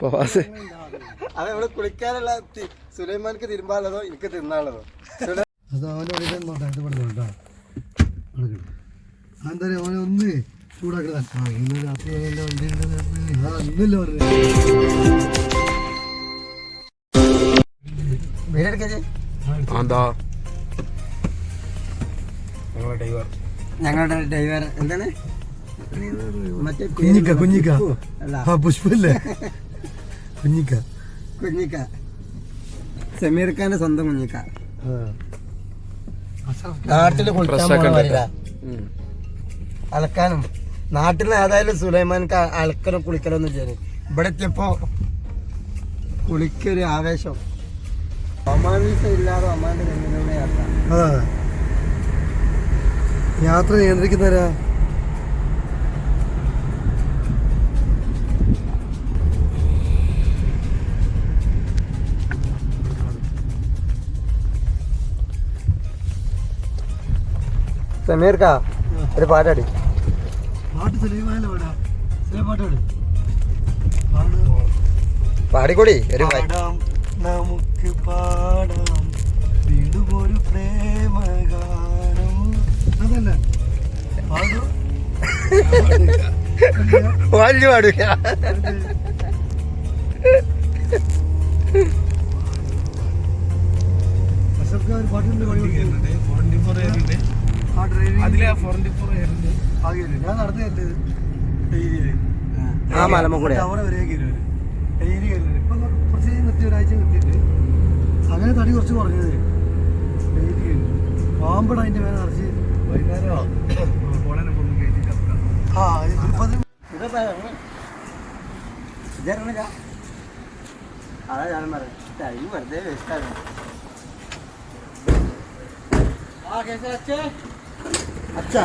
പ്രവാസ് അത് നമ്മൾ കുളിക്കാനുള്ള സുലൈമാൻക്ക് തിരുമ്പാനുള്ളതോ എനിക്ക് തിന്നാനുള്ളതോ? അത് എന്താ പറയുക ചൂടാക്കണ ഇന്ന് രാത്രി ഇന്നല്ലേ പറഞ്ഞു വീടെടുക്കേ എന്താ ഞങ്ങളുടെ ഡ്രൈവർ എന്താണ്? മറ്റേ കുഞ്ഞിക്ക കുഞ്ഞിക്ക. പുഷ്പല്ലേ കുഞ്ഞിക്ക. കുഞ്ഞിക്ക. സമീർ ഖാന്റെ സ്വന്തം കുഞ്ഞിക്ക. നാട്ടിൽ അലക്കാനും. നാട്ടിൽ ഏതായാലും സുലൈമാൻക്ക് അലക്കണം കുളിക്കണം എന്ന് ചെയ്തു ഇവിടെ എത്തിയപ്പോ കുളിക്കൊരു ആവേശം. ഇല്ലാതെ ഒമാന്റെ യാത്ര. അതാ യാത്ര നിയന്ത്രിക്കുന്നവരാ? സമീർക്ക ഒരു പാട്ടാടി. പാടിക്കൂടി ഒരു നമുക്ക് പാടാം. വീണ്ടും ഒരു പ്രേമഗാനം. അതല്ല? പാടൂ. വലിയ പാടില്ല. ആകില്ല ഞാൻ നടന്നു കയറ്റത് ഡെയിലി ആ. മലമ കൂടെ വരെ കയറി ഡെയിലി കയറി ഇപ്പൊ കുറച്ച് നിർത്തി ഒരാഴ്ച നിർത്തിയിട്ട് അങ്ങനെ തടി കുറച്ച് കുറഞ്ഞത് ഡെയിലി കയറി. പാമ്പട അതിന്റെ മേലെ നിറച്ച് ആ ഇപ്പൊ അത് അതാ ഞാൻ പറയാം ടൈം വെറുതെ വേസ്റ്റ് ആകും ആ, വരൂ, വരൂ.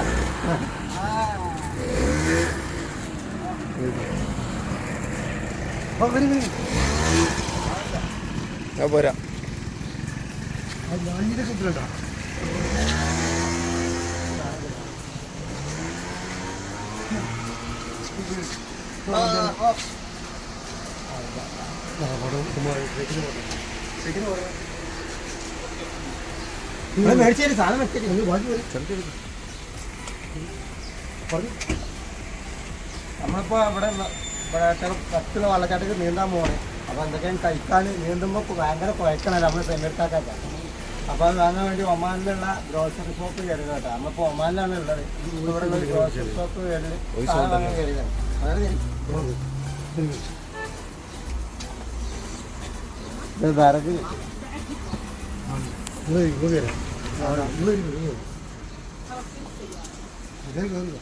ഞാൻ പോരാ. ആ ഞാനിന്റെ കുട്ടിലുണ്ടോ മേടിച്ചു സാധനം വെച്ചിട്ട് നമ്മളിപ്പോ ഇവിടെ ഉള്ള- ഇവിടെ ചില പത്തുള്ള വെള്ളച്ചാട്ടത്തിൽ നീന്താൻ പോകണേ അപ്പൊ എന്തൊക്കെയാണ് കഴിക്കാൻ നീന്തുമ്പോ ഭയങ്കര കുഴക്കണല്ലോ നമ്മൾ സെമിർക്കാക്ക അപ്പൊ അത് വാങ്ങാൻ വേണ്ടി ഒമാനിലുള്ള ഗ്രോസറി ഷോപ്പ് കയറുക കേട്ടോ. നമ്മളിപ്പോ ഒമാനിലാണ് ഉള്ളത്. ഇവിടെ ഉള്ള ഗ്രോസറി ഷോപ്പ് കയറി കയറിയതാണ് ഇത് വിറക്. ഇങ്ങൾ ഇങ്ങൾ വരാം. ആ, ഇങ്ങൾ വരൂ, ഇങ്ങൾ വരൂ. അതേ കേറുക.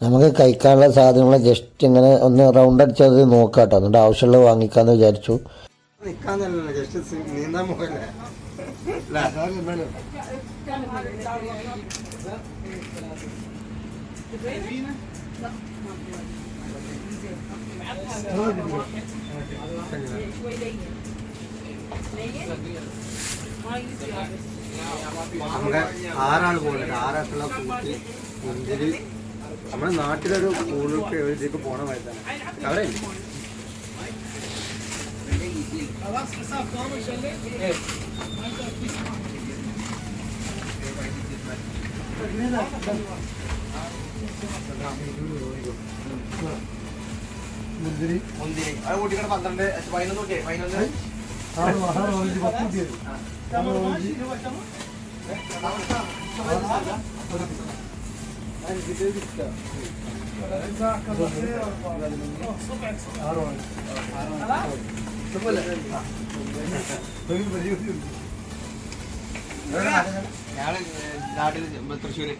നമുക്ക് കഴിക്കാനുള്ള സാധനങ്ങൾ ജസ്റ്റ് ഇങ്ങനെ ഒന്ന് റൗണ്ട് അടിച്ചത് നോക്കാം കേട്ടോ എന്നിട്ട് ആവശ്യമുള്ളത് വാങ്ങിക്കാന്ന് വിചാരിച്ചു. നീന്താൻ? നമ്മുടെ ആറാൾ പോകുന്നുണ്ട് ആറാട്ടുള്ള കൂട്ടി മുന്തിരി. നമ്മുടെ നാട്ടിലൊരു സ്കൂളിലേക്ക് എഴുതിക്ക് പോണ വയസ്സാണ്. അവിടെ? മുന്തിരി. മുന്തിരി. അത് കൂട്ടിക്കണം പന്ത്രണ്ട് പതിനൊന്ന് നോക്കിയേ? പതിനൊന്ന്. ഞാൻ നാട്ടിൽ തൃശ്ശൂര്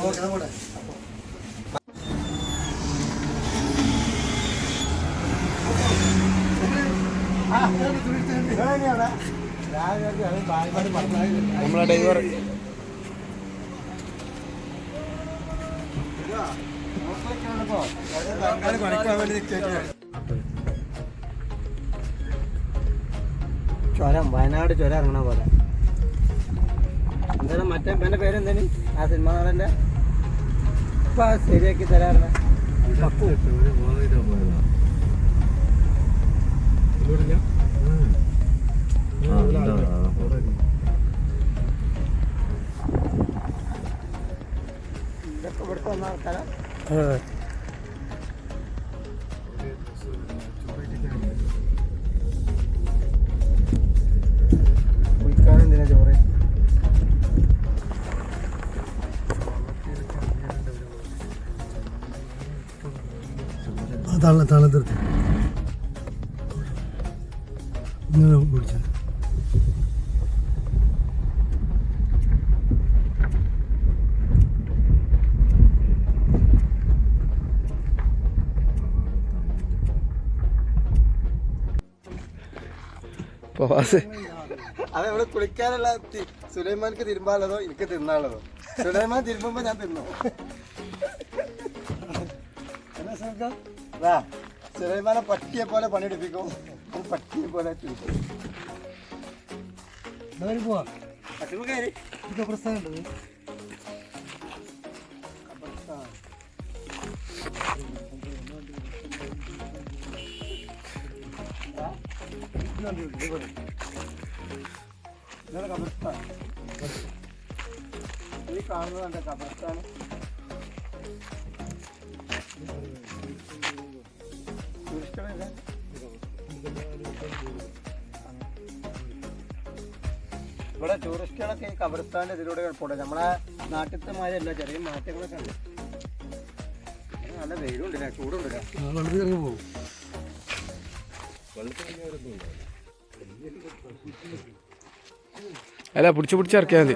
ഓക്കെ നമ്മുടെ നമ്മളെ ഡ്രൈവർ. ചുരം വയനാട് ചുരം ഇറങ്ങണ പോലെ. എന്തായാലും മറ്റേ എന്റെ പേരെന്തേനി ആ സിനിമ നടന്റെ ഇപ്പൊ ശരിയാക്കി തരാറുണ്ട് ഇതൊക്കെ Uh. പ്രവാസ് അത് ഇവിടെ കുളിക്കാനുള്ള സുലൈമാൻക്ക് തിരുമ്പാനുള്ളതോ എനിക്ക് തിന്നാനുള്ളതോ? സുലൈമാൻ തിരുമ്പുമ്പോ ഞാൻ തിന്നു. സുലൈമാനെ പട്ടിയെ പോലെ പണിയെടുപ്പിക്കും. പട്ടിയെ പോലെ ഇതൊക്കെ പ്രസ്ഥാനം ഇതാണ് കബർസ്ഥാൻ ഈ കാണുന്നതാണ് കബർസ്ഥാൻ ടൂറിസ്റ്റുകളൊക്കെ ഇവിടെ ടൂറിസ്റ്റുകളൊക്കെ ഈ കബർസ്ഥാന്റെ ഇതിലൂടെ പോട്ടെ നമ്മളെ നാട്ടിലത്തെ മാതിരിയല്ല ചെറിയ മാറ്റങ്ങളൊക്കെ ഉണ്ട്. നല്ല വെയിലുണ്ടല്ലേ ചൂടുണ്ടല്ലേ ആ വെള്ളത്തിൽ ഇറങ്ങി പോകും അല്ല പിടിച്ച് പിടിച്ച് ഇറക്കിയാൽ മതി.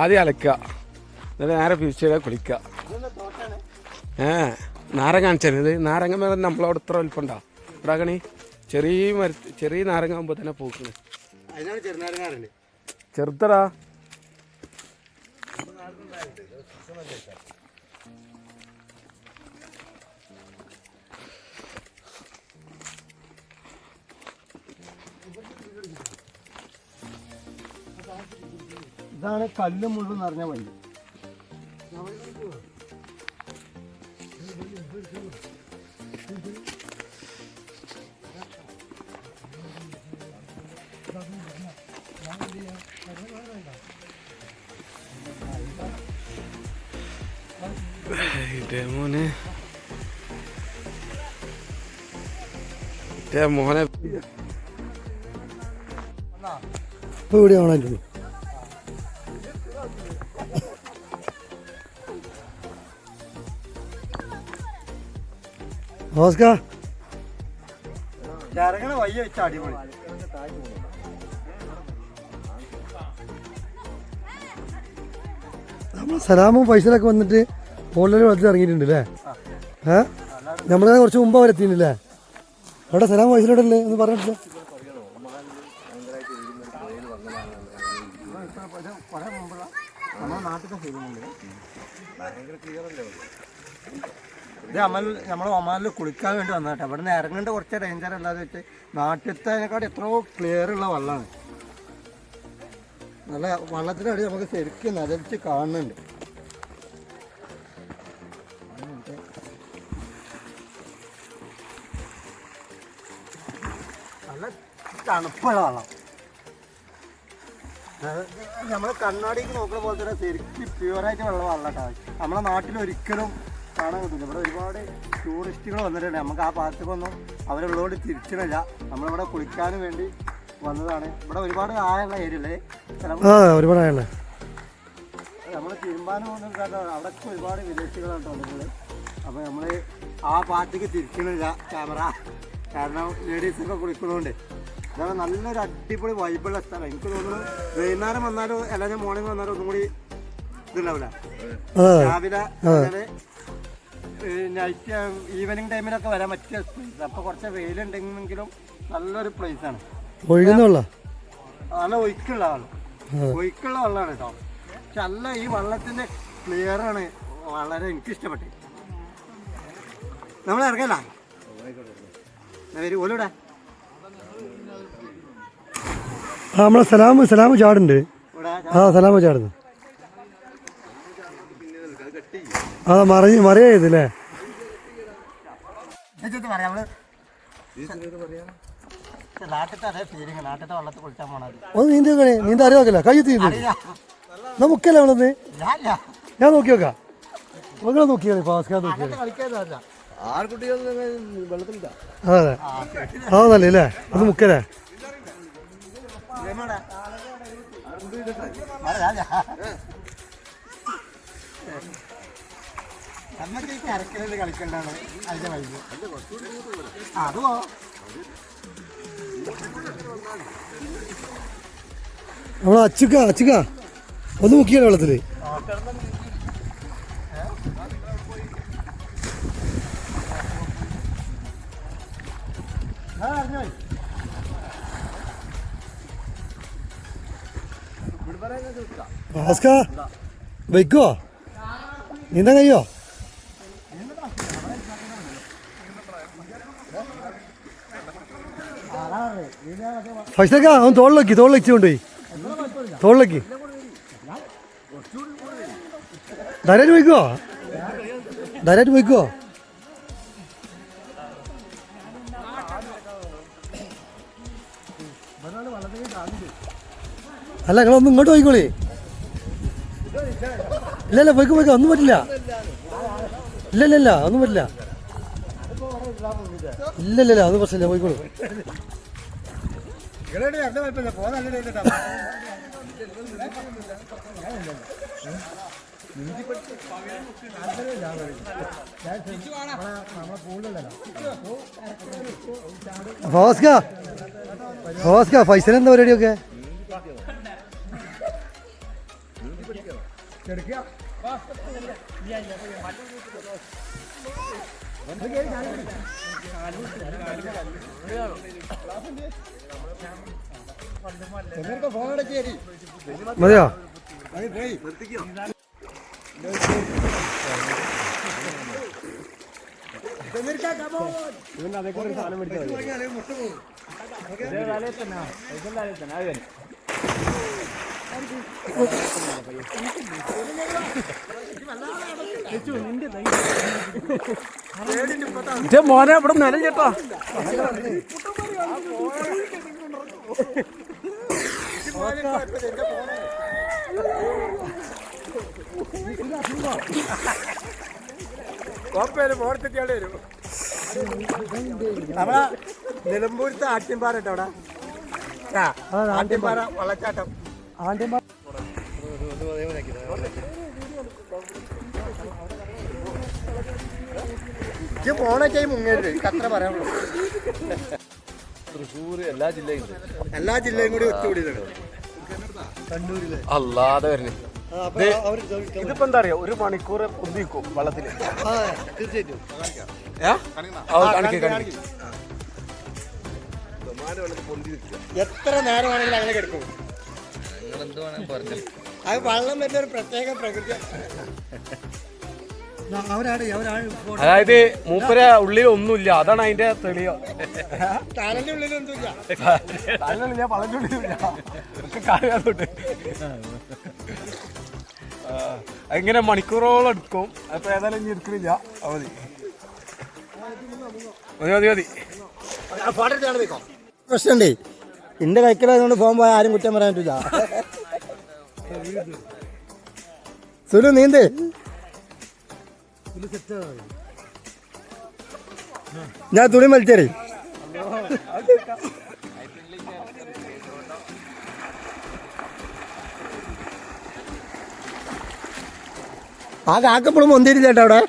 ആദ്യം അലക്കുക. എന്നിട്ട് നേരെ പിരിച്ചിടെ കുളിക്കുക. ഏ നാരങ്ങ കാണിച്ചാൽ ഇത് നാരങ്ങ മേലെ നമ്മളവിടെ ഇത്ര വലിപ്പുണ്ടോ ഇവിടെ കണി? ചെറിയ മര ചെറിയ നാരങ്ങ ആകുമ്പോൾ തന്നെ പൂക്കണ്. ചെറുത്തടാ. ചെറുതടാ ഇതാണ് കല്ല് മുഴുവൻ നിറഞ്ഞ വഴി ഇതേ മോനെ ഇതേ മോനെ ഇപ്പൊ ഇറങ്ങണ വയ്യ വെച്ച അടിപൊളി. നമ്മൾ സലാമും ഫൈസലൊക്കെ വന്നിട്ട് ഓൺലൈൻ വെള്ളത്തിൽ ഇറങ്ങിയിട്ടുണ്ട് അല്ലേ? ഏ? നമ്മളെ കുറച്ച് മുമ്പ് അവർ എത്തിയിട്ടില്ലേ അവിടെ സലാം ഫൈസലോടെ അല്ലേ? എന്ന് പറഞ്ഞിട്ടില്ല നമ്മുടെ മുമ്പുള്ള ഭയങ്കര ക്ലിയർ ഫീലിംഗ് ഇത് അമൽ നമ്മൾ ഒമാനിൽ കുളിക്കാൻ വേണ്ടി വന്നതാട്ടെ. അവിടെ നിന്ന് ഇറങ്ങേണ്ട കുറച്ച് ഡേഞ്ചർ അല്ലാതെ വെച്ച് നാട്ടിലത്തേക്കാട്ട് എത്രയോ ക്ലിയർ ഉള്ള വെള്ളമാണ് നല്ല വള്ളത്തിനടി നമുക്ക് ശരിക്കും നരച്ച് കാണുന്നുണ്ട്. നല്ല തണുപ്പുള്ള വെള്ളം. നമ്മൾ കണ്ണാടിക്ക് നോക്കുന്ന പോലെ തന്നെ ശരിക്കും പ്യുവറായിട്ട് വെള്ളം വെള്ളം നമ്മളെ നാട്ടിൽ ഒരിക്കലും കാണാൻ കിട്ടില്ല ഇവിടെ ഒരുപാട് ടൂറിസ്റ്റുകൾ വന്നിട്ടുണ്ട്. നമുക്ക് ആ ഭാഗത്തേക്കൊന്നും അവരുള്ളതുകൊണ്ട് തിരിച്ചിടില്ല നമ്മളിവിടെ കുളിക്കാനും വേണ്ടി വന്നതാണ്. ഇവിടെ ഒരുപാട് ആയുള്ള ഏരിയ അല്ലേ ആ ഒരുപാട് ആയുള്ള നമ്മൾ തീരുമാനം ഒന്നും കാരണം അവിടെ ഒരുപാട് വിദേശികളാണ് ഉള്ളത് അപ്പോൾ നമ്മൾ ആ പാർട്ടിക്ക് തിരിക്കണില്ല ക്യാമറ. കാരണം ലേഡീസൊക്കെ കുളിക്കുന്നതുകൊണ്ട് അതാണ് നല്ലൊരു അടിപൊളി വൈബുള്ള സ്ഥലം. എനിക്ക് തോന്നുന്നു വൈകുന്നേരം വന്നാലും അല്ലെങ്കിൽ മോർണിംഗ് വന്നാലും ഒന്നും കൂടി ഇതുണ്ടാവില്ല. രാവിലെ നൈറ്റ് ഈവനിങ് ടൈമിലൊക്കെ വരാൻ പറ്റിയ പ്ലേസ് അപ്പോൾ കുറച്ച് വെയിലുണ്ടെങ്കിലും നല്ലൊരു പ്ലേസ് ആണ്. ഒഴുകുന്നുള്ള? നല്ല ഒഴുക്കുള്ള ആൾ. ഒഴുക്കുള്ള വെള്ളമാണ് കേട്ടോ. പക്ഷെ അല്ല ഈ വെള്ളത്തിന്റെ ക്ലിയർ ആണ് വളരെ എനിക്ക് ഇഷ്ടപ്പെട്ടു നമ്മൾ ഇറങ്ങല്ല ഓലൂടെ നമ്മളെ സലാമ് സലാമ് ചാടുണ്ട് ആ സലാമ ചാടുന്നു ആ മറിഞ്ഞ് മറിയായതല്ലേ ചേച്ചി പറയാം നമ്മൾ നാട്ടിലത്തെ അതേ ഫീലിംഗ് നാട്ടിലത്തെ വെള്ളത്തിൽ കുളിച്ചാൽ മറിഞ്ഞ് ഒന്ന് നീന്തി നോക്കണേ നീന്ത അറിയാക്കില്ല കൈ തീർന്നു ഞാൻ മുക്കല്ലേ ഞാനില്ല. ഞാൻ നോക്കി നോക്കാം. നിങ്ങൾ നോക്കിയാലേ അങ്ങനത്തെ കളിക്കാതെ അതെ. അതെ അല്ലേ അത് മുക്കല്ലേ നമ്മക്ക് ഈ കരക്കലിൽ കളിക്കണ്ടാണ് അതിന്റെ വൈകി അത് പോ. നമ്മൾ അച്ചുക്ക അച്ചുക്ക. ഒന്ന് മുക്കിയാണ് വെള്ളത്തിൽ. ഭാസ്ക വയ്ക്കോ നീന്താൻ കഴിയോ? ഫസ്റ്റക്ക അവൻ തോളിലേക്ക് തോളിലേക്ക് കൊണ്ടുപോയി. തോളിലേക്ക്. ധരാജ് പോയിക്കോ? ധരാജ് പോയിക്കോ? അല്ല നിങ്ങളൊന്നും ഇങ്ങോട്ട് പോയിക്കോളി. ഇല്ല ഇല്ല പോയിക്കോ പോയിക്കോ ഒന്നും പറ്റില്ല. ഇല്ല ഇല്ല ഇല്ല ഒന്നും പറ്റില്ല. ഇല്ല ഇല്ല ഇല്ല ഒന്നും പ്രശ്നമില്ല പോയിക്കോളൂ. ഫവാസ്ക ഫവാസ്ക ഫൈസൽ എന്താ പരിപാടിയൊക്കെ? ഫോണടക്കി ശരി മതിയോ? മോനെ ഇവിടെ ഇന്റെ ഇവിടെ നിലം ചേട്ടാ നമ്മളെ നിലമ്പൂരത്തെ ആട്ടിൻപാറ കേട്ടോ അവിടെ. ആട്ടിൻപാറ വെള്ളച്ചാട്ടം. ഇജ്ജ് പോണൊക്കെ മുങ്ങേര് അത്ര പറയാനുള്ളൂ. തൃശ്ശൂർ എല്ലാ ജില്ലയും എല്ലാ ജില്ലയും കൂടി ഒത്തുകൂടിയതാണ്. അല്ലാതെ വരുന്നു. ഇതിപ്പോ എന്താ അറിയോ? ഒരു മണിക്കൂർ പൊന്തിക്കും വെള്ളത്തിൽ. തീർച്ചയായിട്ടും. ഏ? ആ, കാണിക്ക്, കാണിക്ക്. എത്ര നേരമാണെങ്കിലും അങ്ങനെ കിടക്കും. അത് വെള്ളം വരുന്ന ഒരു പ്രത്യേക പ്രകൃതി. അതായത് മൂപ്പര ഉള്ളിൽ ഒന്നുമില്ല. അതാണ് അതിന്റെ തെളിയോ എങ്ങനെ തലയില്ല മണിക്കൂറോളം എടുക്കും. അപ്പൊ ഏതായാലും ഇനി എടുക്കുന്നില്ല മതി. മതി മതി മതി. പ്രശ്നമുണ്ടേ. എന്റെ കൈക്കലായതുകൊണ്ട് ഫോൺ പോയാൽ ആരും കുറ്റം പറയാൻ പറ്റില്ല സുനു നീന്ത്. ഞാൻ തുണി വലിച്ചേരി ആ കാക്കപ്പുളും പൊന്തിരില്ല ചേട്ടാ അവിടെ.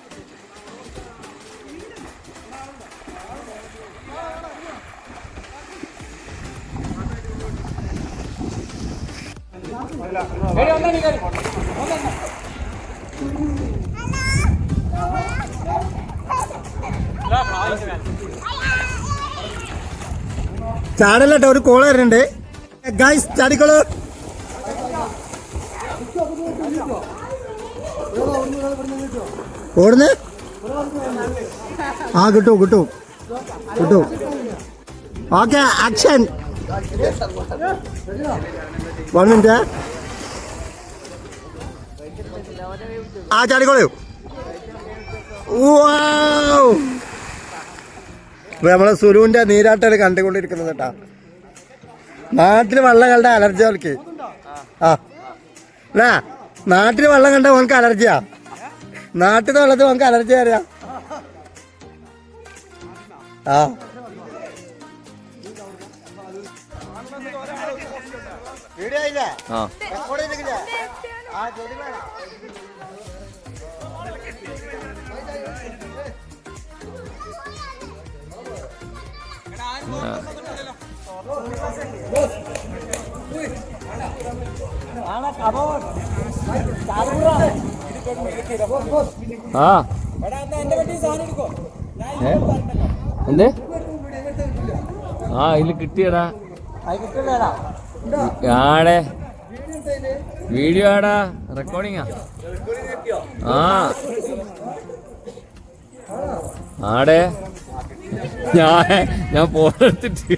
ചാടല്ലോ ഒരു കോൾ വരുന്നുണ്ട്. ഗായ്സ് ചാടിക്കോളൂ. ഓടുന്നേ? ആ കിട്ടും കിട്ടും. കിട്ടും. ഓക്കെ ആക്ഷൻ വൺ മിനിറ്റ് ആ ചാടിക്കോളൂ. Wow! ഇപ്പൊ നമ്മൾ സുലുവിന്റെ നീരാട്ടാണ് കണ്ടുകൊണ്ടിരിക്കുന്നത് കേട്ടാ. നാട്ടിൽ വെള്ളം കണ്ട അലർജി അവൾക്ക്. ആ. എന്നാ നാട്ടിൽ വെള്ളം കണ്ട ഓൻക്ക് അലർജിയാ. നാട്ടിൽ വെള്ളത്തിൽ ഓൻക്ക് അലർജി അറിയാം ആ. ആ. ആ? എന്ത്? ആ ഇതിൽ കിട്ടിയടാ. ആടെ. വീഡിയോ ആടാ. റെക്കോർഡിങ്ങാ ആ. ആടെ. ഞാൻ ഞാൻ പോലെടുത്തിട്ട്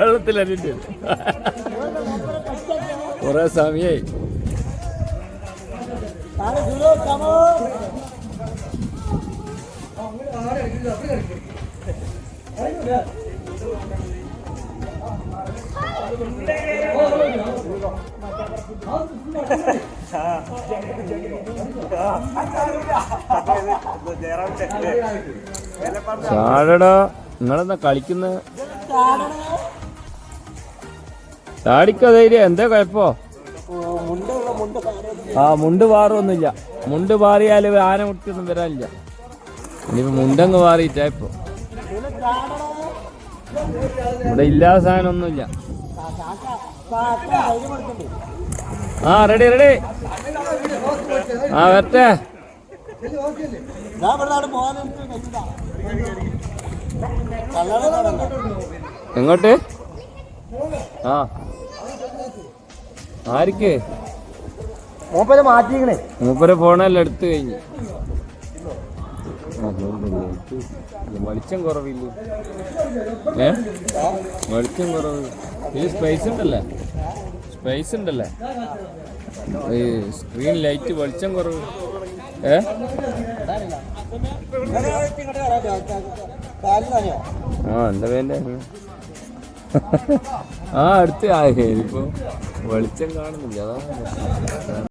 വെള്ളത്തിലറിഞ്ഞിട്ട് കുറെ സമയായി. ചാടടാ. നിങ്ങളെന്താ കളിക്കുന്ന? ചാടിക്ക ധൈര്യം. എന്താ കുഴപ്പോ? ആ മുണ്ട് പാറൊന്നുമില്ല മുണ്ട് പാറിയാൽ ആന മുട്ടിയൊന്നും വരാനില്ല. ഇനി മുണ്ടങ്ങ് പാറിയിട്ടാ ഇപ്പൊ. ഇവിടെ ഇല്ലാത്ത സാധനം ഒന്നുമില്ല ആ റെഡി റെഡി ആ വരട്ടെ. എങ്ങോട്ട്? ആ. ആർക്ക് മൂപ്പര് മാറ്റിക്കണേ മൂപ്പരെ ഫോണെല്ലാം എടുത്തു കഴിഞ്ഞു. വെളിച്ചം കുറവില്ല? ഏ? വെളിച്ചം കുറവ്. ഇതിൽ സ്പേസ് ഉണ്ടല്ലേ? സ്പേസ് ഉണ്ടല്ലേ? ഈ സ്ക്രീൻ ലൈറ്റ് വെളിച്ചം കുറവ്. ഏ? ആ എന്താ വേണ്ട ആ അടുത്ത് ആ ഇപ്പൊ വെളിച്ചം കാണുന്നില്ല. അതാണ്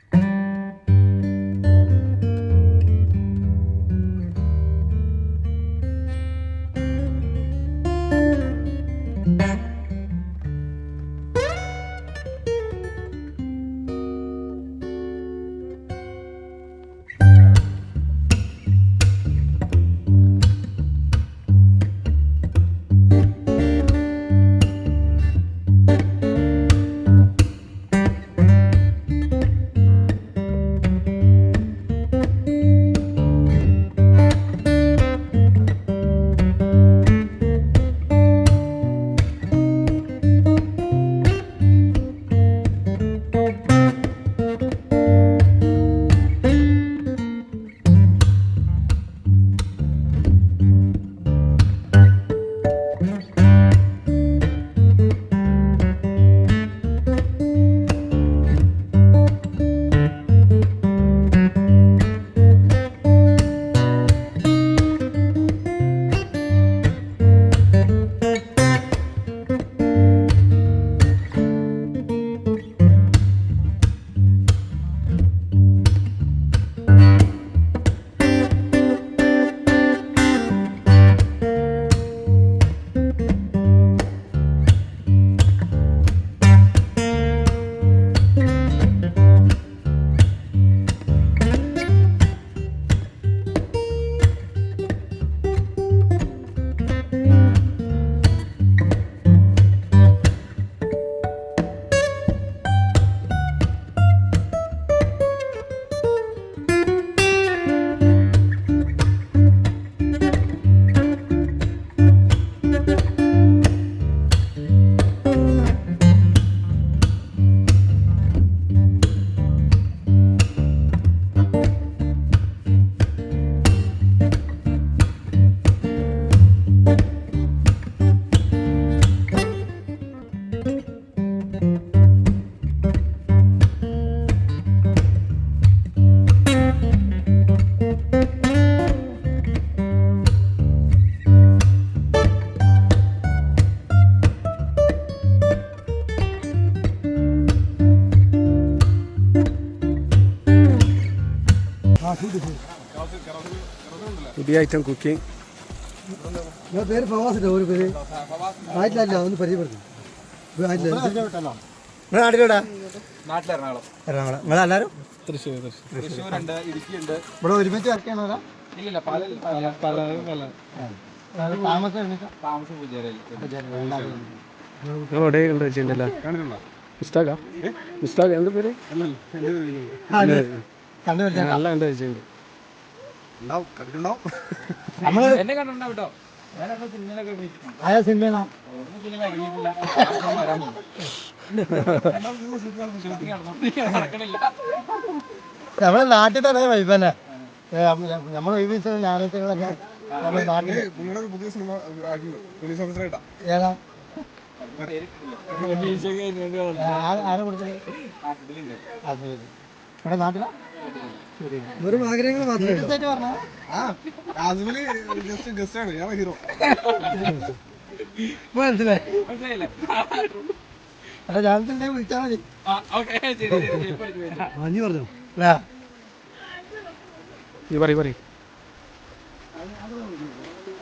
പുതിയ ഐറ്റം കുക്കിംഗ് നിങ്ങളുടെ പേര് ഫവാസിന്റെ ഒരു പേര്. ആയിട്ടില്ല ഒന്ന് പരിചയപ്പെടുത്തി. നാട്ടിൽ നാട്ടിലൂടെ നാട്ടിലെറണാകുളം എറണാകുളം നിങ്ങളെല്ലാവരും തൃശ്ശൂർ തൃശ്ശൂരുണ്ട് ഇടുക്കിയുണ്ട്. ഇവിടെ ഒരുമിച്ച് വർക്ക് ചെയ്യണോ ഇല്ലില്ല പല പല പല നിങ്ങൾ മിസ്റ്റാക്കാ മിസ്റ്റാക്ക് എന്ത് പേര്? കണ്ടുപിടിച്ച നല്ല കണ്ടു വെച്ചിട്ടുണ്ട്. നമ്മൾ എന്നെ കണ്ടിട്ടുണ്ടോ കേട്ടോ ഞാനൊക്കെ സിനിമയിലൊക്കെ അഭിനയിച്ചിട്ടുണ്ട്. ആയ സിനിമ വരാൻ നമ്മളെ നാട്ടിൽ തന്നെ വൈബ് തന്നെ നമ്മൾ വൈബ് ഞായറാഴ്ചകളൊക്കെ നമ്മുടെ നാട്ടിൽ പുതിയ സിനിമ പോലീസ് ഓഫീസറായിട്ടാ ഏതാ ആരെ കൊടുത്തത് ഇവിടെ നാട്ടിലാ? വെറും ആഗ്രഹങ്ങൾ മാത്രമേ തീർച്ചയായിട്ടും പറഞ്ഞോ. ജസ്റ്റ് ഗസ്റ്റ് ആണ്. ഞാൻ ഹീറോ മനസ്സിലായി. മനസ്സിലായില്ലേ? അല്ല ഞാൻ തന്നെ വിളിച്ചാൽ മതി. ആ. മഞ്ഞു പറഞ്ഞോ? അല്ലേ നീ പറയും പറയും.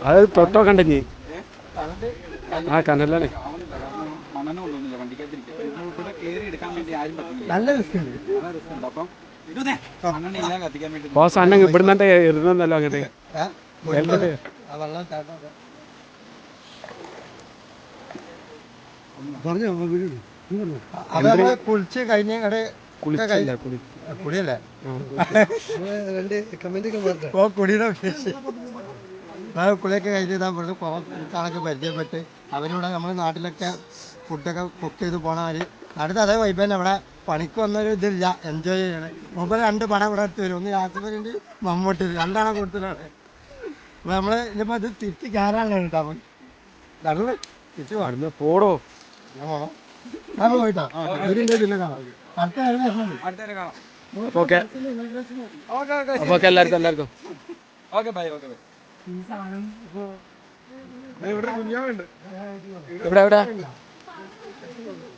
അത് തൊട്ടോ കണ്ടഞ്ഞി ആ കനലാണ് മണ്ണെണ്ണ കൊണ്ടുവന്നില്ല വണ്ടിക്കകത്തിരിക്കും ഇവിടെ കയറി എടുക്കാൻ വേണ്ടി ആരും പറ്റില്ല നല്ല റിസ്ക് ഉണ്ട് ബോസ് അന്നങ്ങ് ഇവിടുന്നെ ഇരുന്നല്ലോ അങ്ങോട്ട്. പറഞ്ഞോ പറഞ്ഞോ. കുളിച്ച് കഴിഞ്ഞ കുളിയല്ലേ? രണ്ട് കമന്റ് ഒക്കെ കുടിയുടെ കുളിയൊക്കെ കഴിഞ്ഞ് ഇതാ കണക്ക് പരിചയപ്പെട്ട് അവരിവിടെ നമ്മുടെ നാട്ടിലൊക്കെ ഫുഡൊക്കെ കുക്ക് ചെയ്ത് പോണാൽ അടുത്ത അതേ വൈബ് തന്നെ. ഇവിടെ പണിക്ക് വന്നൊരു ഇതില്ല. എൻജോയ് ചെയ്യണേ. മുമ്പ് രണ്ട് പടം ഇവിടെ എടുത്ത് വരും. ഒന്ന് യാത്രയുണ്ട് മമ്മൂട്ടി. രണ്ടാണ് കൂടുതലാണ് അപ്പോൾ നമ്മൾ ഇനിയിപ്പോൾ ഇത് തിരിച്ച് കയറാനുള്ള കേട്ടോ അപ്പം നടന്ന് തിരിച്ച് പോകണം പോടോ. ഞാൻ പോകണം ഞാൻ പോയിട്ടോ ഇതിന്റെ പിന്നെ കാണാം. അടുത്ത ഓക്കെ. ഓക്കെ എല്ലാവർക്കും എല്ലാവർക്കും. Okay bye okay bye. ഇവിടെ കുഞ്ഞാവുണ്ട്. ഇവിടെ എവിടെ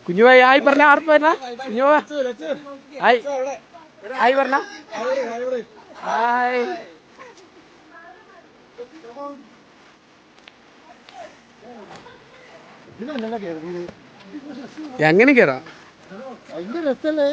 കുഞ്ഞുവായി ആയി പറഞ്ഞ ആർപ്പ് പറഞ്ഞ കുഞ്ഞുവാ ആയി. ആയി പറഞ്ഞ. ആയി. എങ്ങനെ കേറാ? ഭയങ്കര രസല്ലേ?